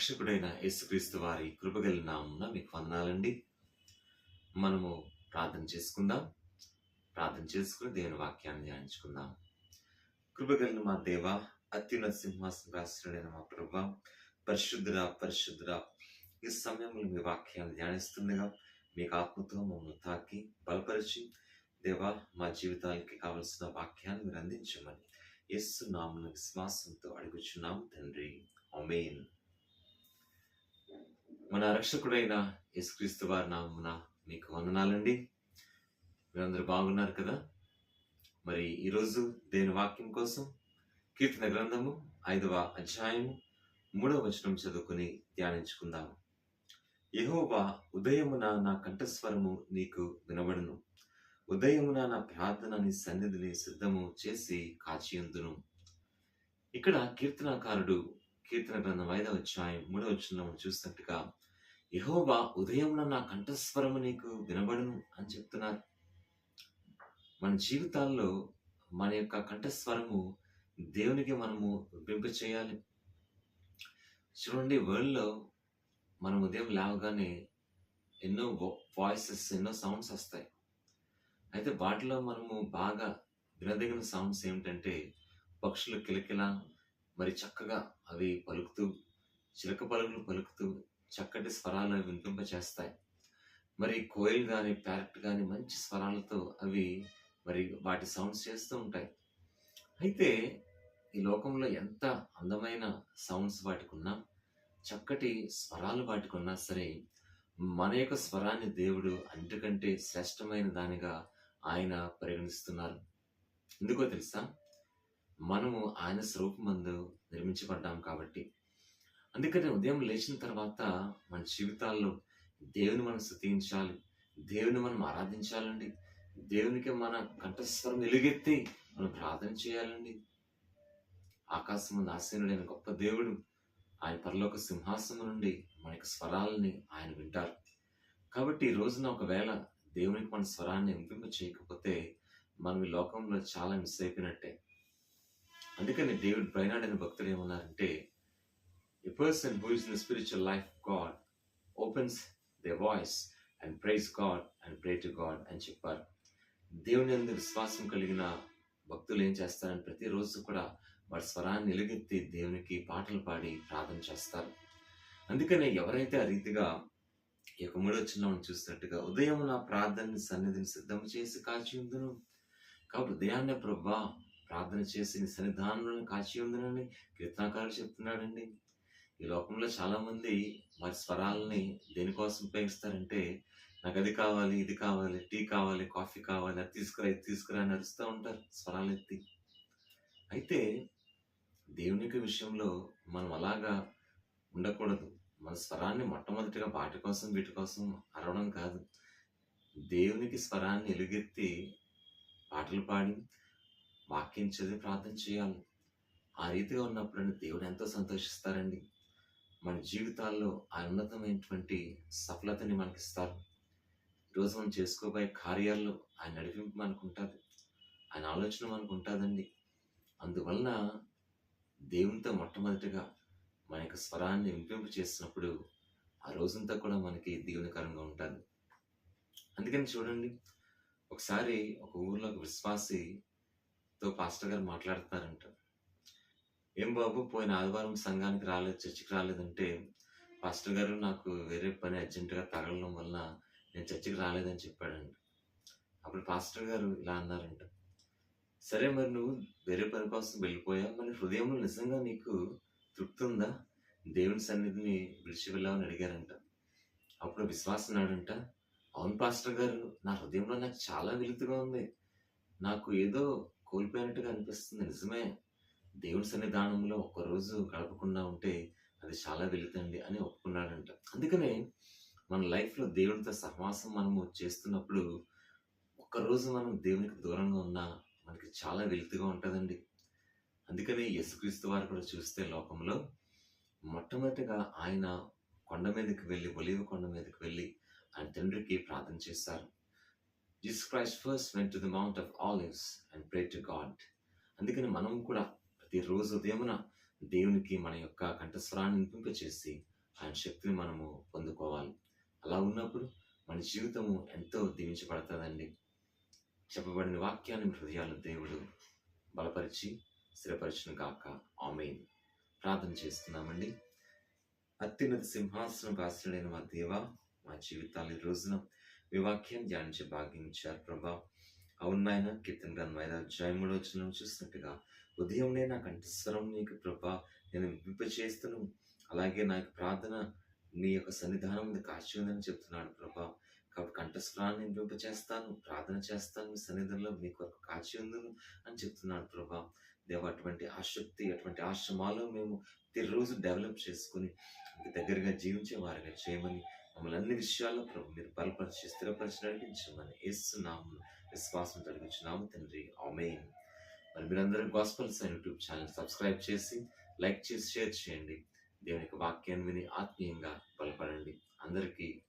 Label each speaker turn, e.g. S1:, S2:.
S1: రక్షకుడైన యేసుక్రీస్తు వారి కృపగల నామున మీకు వందనాలండి. మనము ప్రార్థన చేసుకుందాం. ప్రార్థన చేసుకుని దేవుని వాక్యాన్ని ధ్యానించుకుందాం. కృపగలిన మా దేవ అత్యున్నత సింహాసన రాష్ట్రుడైన మా ప్రభా పరిశుద్ధురా పరిశుద్ధురా ఈ సమయంలో మీ వాక్యాన్ని ధ్యానిస్తుండగా మీకు ఆత్మతో మమ్మల్ని తాకి బలపరిచి దేవా మా జీవితాలకి కావలసిన వాక్యాన్ని మీరు అందించమని యేసు నామను విశ్వాసంతో అడుగుచున్నాం తండ్రి. అమేన్ మన రక్షకుడైన యేసుక్రీస్తు వారి నామున మీకు వందనాలండి. మీరందరూ బాగున్నారు కదా? మరి ఈరోజు దేని వాక్యం కోసం కీర్తన గ్రంథము ఐదవ అధ్యాయము మూడవ వచనం చదువుకుని ధ్యానించుకుందాము యహోవా ఉదయమున నా కంఠస్వరము నీకు వినబడును. ఉదయమున నా ప్రార్థన నీ సన్నిధిని సిద్ధము చేసి కాచియందును. ఇక్కడ కీర్తనాకారుడు కీర్తన గ్రంథం ఐదవ అధ్యాయం మూడవ వచనం చూసినట్టుగా యహోబా ఉదయంలో నా కంఠస్వరము నీకు వినబడును అని చెప్తున్నారు. మన జీవితాల్లో మన యొక్క కంఠస్వరము దేవునికి మనము వింప చేయాలి. చూడండి వరల్డ్లో మనం ఉదయం లేవగానే ఎన్నో వాయిసెస్ ఎన్నో సౌండ్స్ వస్తాయి. అయితే వాటిలో మనము బాగా వినదగిన సౌండ్స్ ఏమిటంటే పక్షులు కిలకిల మరి చక్కగా అవి పలుకుతూ చిలక పలుకులు పలుకుతూ చక్కటి స్వరాలు అవి చేస్తాయి మరి కోయిల్ కానీ ప్యారెట్ కానీ మంచి స్వరాలతో అవి మరి వాటి సౌండ్స్ చేస్తూ ఉంటాయి. అయితే ఈ లోకంలో ఎంత అందమైన సౌండ్స్ వాటికి ఉన్నా చక్కటి స్వరాలు వాటికి ఉన్నా సరే మన యొక్క స్వరాన్ని దేవుడు అంతకంటే శ్రేష్టమైన దానిగా ఆయన పరిగణిస్తున్నారు. ఎందుకో తెలుసా? మనము ఆయన స్వరూపమందు నిర్మించబడ్డాం కాబట్టి. అందుకని ఉదయం లేచిన తర్వాత మన జీవితాల్లో దేవుని మనం స్థుతించాలి దేవుని మనం ఆరాధించాలండి. దేవునికి మన కంఠస్వరం ఎలుగెత్తి మనం ప్రార్థన చేయాలండి. ఆకాశం నాశనుడైన గొప్ప దేవుడు ఆయన పరలోక సింహాసనం నుండి మన స్వరాలని ఆయన వింటారు. కాబట్టి ఈ రోజున ఒకవేళ దేవునికి మన స్వరాన్ని ఇంపింప చేయకపోతే మనం ఈ లోకంలో చాలా మిస్ అయిపోయినట్టే. అందుకని దేవుడు బ్రైనాడైన భక్తులు ఏమన్నారంటే a person in the spiritual life life God opens their voice and praise God and pray to God అని చెప్పారు దేవుని అందరి విశ్వాసం కలిగిన భక్తులు ఏం చేస్తారని ప్రతిరోజు కూడా వారి స్వరాన్ని నిలగెత్తి దేవునికి పాటలు పాడి ప్రార్థన చేస్తారు. అందుకనే ఎవరైతే ఆ రీతిగా ఈ యొక్క మూడో చిన్న చూసినట్టుగా ఉదయం నా ప్రార్థనని సన్నిధిని సిద్ధం చేసి కాచి ఉందును కాబట్టి ఉదయాన్నే ప్రభా ప్రార్థన చేసి నీ సన్నిధానంలో కాచి ఉందనని కీర్తనాకారులు చెప్తున్నాడండి. ఈ లోకంలో చాలామంది వారి స్వరాలని దేనికోసం ఉపయోగిస్తారంటే నాకు అది కావాలి ఇది కావాలి టీ కావాలి కాఫీ కావాలి అది తీసుకురా ఇది తీసుకురా అని అరుస్తూ ఉంటారు స్వరాలు ఎత్తి. అయితే దేవుని యొక్క విషయంలో మనం అలాగా ఉండకూడదు. మన స్వరాన్ని మొట్టమొదటిగా వాటి కోసం వీటి కోసం అరవడం కాదు. దేవునికి స్వరాన్ని ఎలుగెత్తి పాటలు పాడి వాక్యం చదివి ప్రార్థన చేయాలి. ఆ రీతిగా ఉన్నప్పుడు దేవుడు ఎంతో సంతోషిస్తారండి. మన జీవితాల్లో అన్నతమైనటువంటి సఫలతని సఫలతని మనకిస్తారు ఈరోజు మనం చేసుకోబోయే కార్యాల్లో ఆయన నడిపింపు మనకు ఉంటుంది ఆయన ఆలోచన మనకు ఉంటుందండి అందువలన దేవునితో మొట్టమొదటిగా మన యొక్క స్వరాన్ని వింపింపు చేసినప్పుడు ఆ రోజంతా కూడా మనకి దీవెనకరంగా ఉంటుంది. అందుకని చూడండి ఒకసారి ఒక ఊర్లో ఒక విశ్వాసితో పాస్టర్ గారు మాట్లాడుతున్నారంట. ఏం బాబు పోయిన ఆదివారం సంఘానికి రాలేదు చర్చికి రాలేదంటే పాస్టర్ గారు నాకు వేరే పని అర్జెంటుగా తగలడం వలన నేను చర్చికి రాలేదని చెప్పాడంట. అప్పుడు పాస్టర్ గారు ఇలా అన్నారంట. సరే మరి నువ్వు వేరే పని కోసం వెళ్ళిపోయా? మరి హృదయంలో నిజంగా నీకు తృప్తి ఉందా? దేవుని సన్నిధిని విడిచి వెళ్ళామని అడిగారంట. అప్పుడు విశ్వాసం నాడంట అవును పాస్టర్ గారు నా హృదయంలో నాకు చాలా వెలుతుగా ఉంది. నాకు ఏదో కోల్పోయినట్టుగా అనిపిస్తుంది నిజమే. దేవుని సన్నిధానంలో ఒక్కరోజు గడపకుండా ఉంటే అది చాలా వెళుతుంది అని ఒప్పుకున్నాడంట. అందుకనే మన లైఫ్లో దేవునితో సహవాసం మనము చేస్తున్నప్పుడు ఒక్కరోజు మనం దేవునికి దూరంగా ఉన్నా మనకి చాలా వెలుతుగా ఉంటుందండి. అందుకని యేసుక్రీస్తు వారు కూడా చూస్తే లోకంలో మొట్టమొదటిగా ఆయన కొండ మీదకి వెళ్ళి ఒలివ కొండ మీదకి వెళ్ళి ఆయన తండ్రికి ప్రార్థన చేశారు. Jesus Christ first went to the mount of olives and pray to God అందుకని మనం కూడా ప్రతిరోజు ఉదయమున దేవునికి మన యొక్క కంఠస్వరాన్ని వినిపింపచేసి ఆయన శక్తిని మనము పొందుకోవాలి. అలా ఉన్నప్పుడు మన జీవితము ఎంతో దీవించబడుతుందండి. చెప్పబడిన వాక్యాన్ని హృదయాలు దేవుడు బలపరిచి స్థిరపరిచిన కాక ఆమెన్. ప్రార్థన చేస్తున్నామండి. అత్యున్నత సింహాసనం ఆశ్రయుడైన మా దేవ మా జీవితాలు ఈ రోజున మీ వాక్యం ధ్యానించే భాగ్యం ఇచ్చారు ప్రభా. అవును నాయన కీర్తన గ్రంథం ఐదు అధ్యాయములో వచ్చిన చూసినట్టుగా ఉదయంనే నా కంఠస్వరం నీకు ప్రభా నేను వింపచేస్తును అలాగే నా యొక్క ప్రార్థన నీ యొక్క సన్నిధానం మీద కాచి ఉందని చెప్తున్నాడు ప్రభా. కాబట్టి కంఠస్వరాన్ని వింపచేస్తాను ప్రార్థన చేస్తాను మీ సన్నిధిలో మీ కొరకు కాచి ఉందును అని చెప్తున్నాడు ప్రభా. దేవ అటువంటి ఆసక్తి అటువంటి ఆశ్రమాలు మేము ప్రతిరోజు డెవలప్ చేసుకుని దగ్గరగా జీవించే వారిగా చేయమని మమ్మల్ని అన్ని విషయాల్లో ప్రభు మీరు బలపరిచి స్థిరపరిచి నడిపించమని ఏస్తున్నాము విశ్వాసం తొలగించున్నాము తండ్రి. ఆమెన్. మరి మీరందరూ గాస్పల్స్ యూట్యూబ్ ఛానల్ సబ్స్క్రైబ్ చేసి లైక్ చేసి షేర్ చేయండి. దేవుని యొక్క వాక్యాన్ని విని ఆత్మీయంగా బలపడండి. అందరికీ